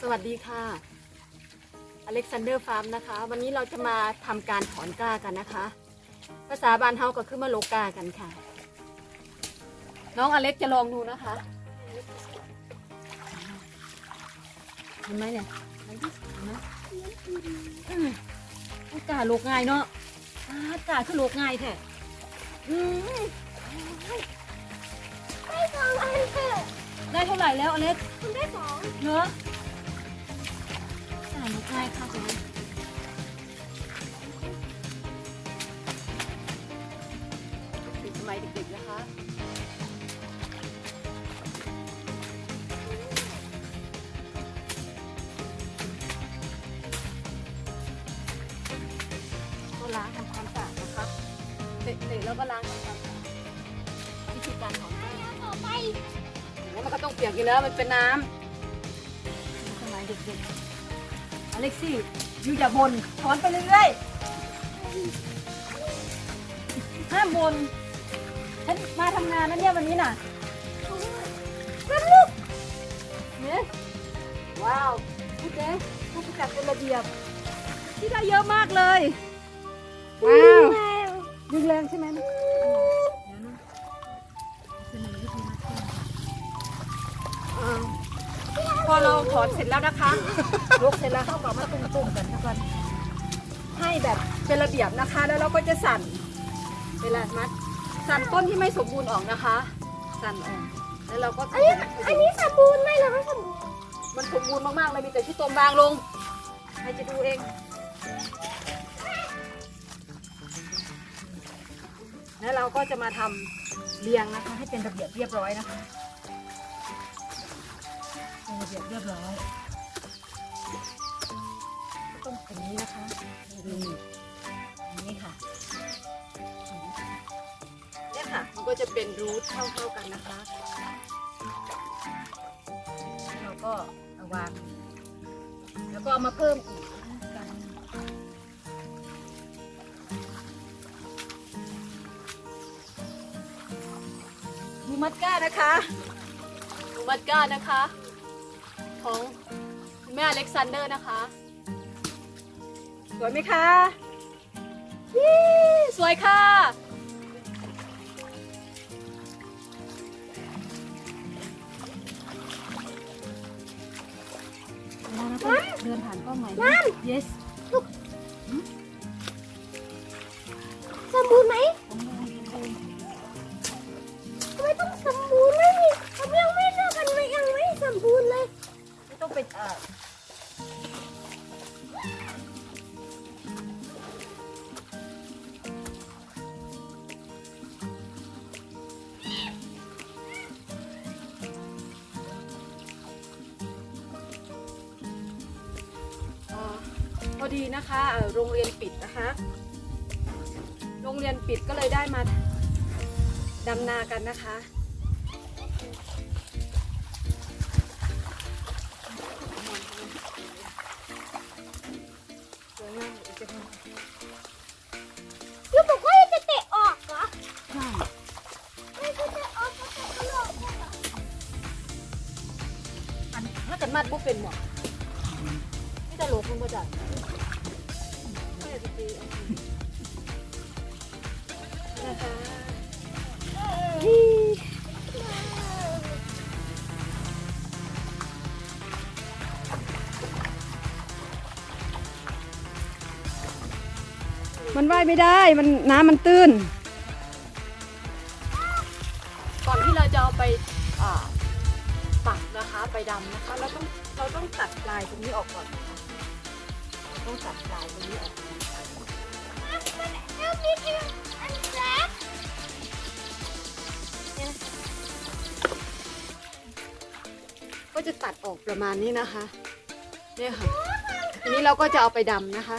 สวัสดีค่ะ อเล็กซานเดอร์ฟาร์มนะคะ วันนี้เราจะมาทำการถอนกล้ากันนะคะ ภาษาบานเฮาก็คือมาโลกากันค่ะ น้องอเล็กจะลองดูนะคะ เห็นไหมเนี่ยเห็นไหมอืมกล้าโลกง่ายเนาะอ่ากล้าคือโลกง่ายแท้อืมไม่สองอันเถอะได้เท่าไหร่แล้วอเล็กคุณได้สองเนอะ อ่านง่ายค่ะคุณสมัยเด็กๆนะคะก็ล้างทำความสะอาดนะคะเตะๆแล้วก็ล้างทำความสะอาดวิธีการถอนแป้งต่อไปแล้วมันก็ต้องเปียกอยู่แล้วมันเป็นน้ำสมัยเด็กๆ อเล็กซี่อยู่อย่าบนถอนไปเรื่อยๆห้ามบนฉันมาทำงานนะเนี่ยวันนี้น่ะนั่นลูกเนี่ยว้าวพูดเจ๊ผู้ประกาศเป็นระเบียบ ที่ได้เยอะมากเลย ว้าวยิงแรงใช่ไหม อเราถอนเสร็จแล้วนะคะยกเสร็จแล้วเข้ากับมาตุ่มๆกันทุกคนให้แบบเป็นระเบียบนะคะ แล้วเราก็จะสั่น เวลามัด สั่นต้นที่ไม่สมบูรณ์ออกนะคะ สั่นออกแล้วเราก็อันนี้อันนี้สมบูรณ์ไหมหรือไม่สมบูรณ์มันสมบูรณ์มากๆเลยมีแต่ที่ต้มบางลงใครจะดูเองแล้วเราก็จะมาทำเรียงนะคะ ให้เป็นระเบียบเรียบร้อยนะคะ เป็นระเบียบเรียบร้อยต้องเป็นนี้นะคะนี่อย่างนี้ค่ะเนี่ยค่ะ มันก็จะเป็นรูทเท่าๆกันนะคะ เราก็เอาวางแล้วก็เอามาเพิ่มอีกกันดูมัดก้านะคะดูมัดก้านะคะ ของคุณแม่อเล็กซานเดอร์นะคะ สวยไหมคะยี่สวยค่ะเดินผ่านกล้องหน่อย yes สมบูรณ์ไหม ดีนะคะเอ่อโรงเรียนปิดนะคะ โรงเรียนปิดก็เลยได้มาดำนากันนะคะสวยมากเลยจะทำยูบอกว่าจะเตะออกเหรอใช่ไม่จะเตะออกจะเตะกระโหลกเหรออันถ้ากันมัดบุเป็นหมดนี่จะโหลกลงมาจาก มันว่ายไม่ได้มันน้ำมันตื้น ก่อนที่เราจะเอาไปอ่าปักนะคะไปดำนะคะเราต้องเราต้องตัดปลายตรงนี้ออกก่อนนะคะต้องตัดปลายตรงนี้ออกก็จะตัดออกประมาณนี้นะคะ เนี่ยค่ะทีนี้เราก็จะเอาไปดำนะคะ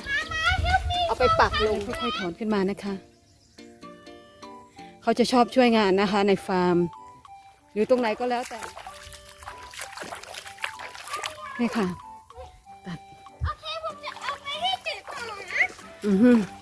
ไปปักลงค่อยๆถอนขึ้นมานะคะ เขาจะชอบช่วยงานนะคะ ในฟาร์ม หรือตรงไหนก็แล้วแต่นี่ค่ะ ตัด โอเค ผมจะเอาไปให้จุดต่อนะ อือฮึโ